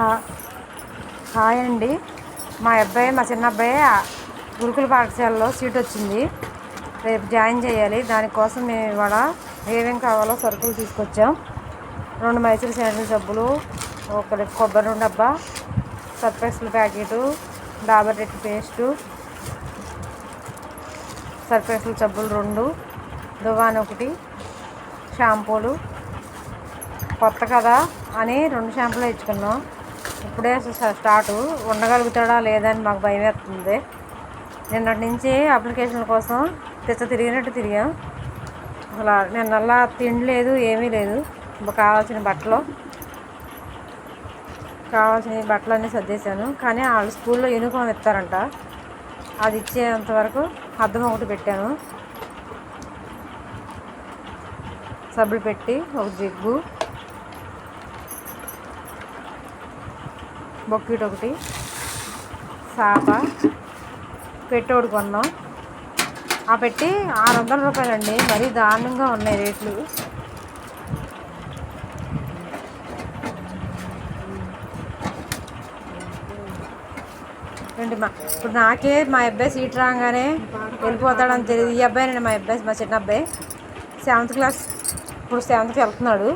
హా- హాయ్ అండి. మా అబ్బాయి మా చిన్న అబ్బాయి గురుకుల పాఠశాలలో సీట్ వచ్చింది. రేపు జాయిన్ చేయాలి. దానికోసం మేము ఇవాళ ఏమేం కావాలో సరుకులు తీసుకొచ్చాం. రెండు మైసూర్ శాండిల్ సబ్బులు ఒక కొబ్బరి డబ్బా సర్ఫెక్స్ల ప్యాకెటు డాబర్ రెడ్ పేస్టు సర్ఫెక్స్ల సబ్బులు రెండు దువాన్ ఒకటి షాంపూలు కొత్త కదా అని రెండు షాంపూలు ఇచ్చుకున్నాం. ఇప్పుడే స్టార్ట్ ఉండగలుగుతాడా లేదని మాకు భయం వేస్తుంది. నిన్నటి నుంచి అప్లికేషన్ల కోసం తెచ్చ తిరిగినట్టు తిరిగాం. అసలు నిన్నల్లా తిండి లేదు ఏమీ లేదు. కావాల్సిన బట్టలు కావాల్సిన బట్టలన్నీ సర్దేశాను. కానీ వాళ్ళు స్కూల్లో యూనిఫామ్ ఇస్తారంట. అది ఇచ్చేంత వరకు అద్దం ఒకటి పెట్టాను. సబ్బులు పెట్టి ఒక జిగ్గు. బొక్కిట్ ఒకటి చేప పెట్టోడు కొన్నాం. ఆ పెట్టి ఆరు వందల రూపాయలండి. మరీ దారుణంగా ఉన్నాయి రేట్లు. ఏంటి మా ఇప్పుడు నాకే మా అబ్బాయి సీట్ రాగానే వెళ్ళిపోతాడని తెలియదు. ఈ అబ్బాయి మా అబ్బాయి మా చిన్న అబ్బాయి. సెవెంత్ క్లాస్ ఇప్పుడు సెవెంత్కి వెళ్తున్నాడు.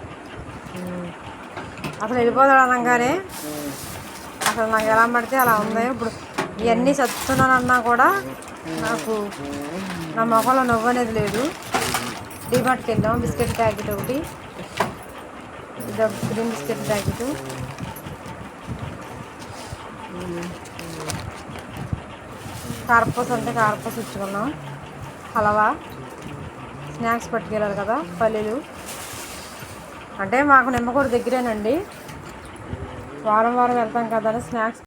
అసలు వెళ్ళిపోతాడు అనగానే అసలు నాకు ఎలా పడితే అలా ఉంది ఇప్పుడు ఇవన్నీ చదువుతున్నానన్నా కూడా నాకు నా మొఖంలో నవ్వు అనేది లేదు. డిమార్ట్కి వెళ్ళాం బిస్కెట్ ప్యాకెట్ ఒకటి. Green biscuit packet. కార్పస్ అంటే కార్పస్ ఇచ్చుకున్నాం. హలవా. స్నాక్స్ పట్టుకెళ్ళాలి కదా పల్లీలు. అంటే మాకు నిమ్మకూరు దగ్గరేనండి. వారం వారం వెళ్తాం కదా అని స్నాక్స్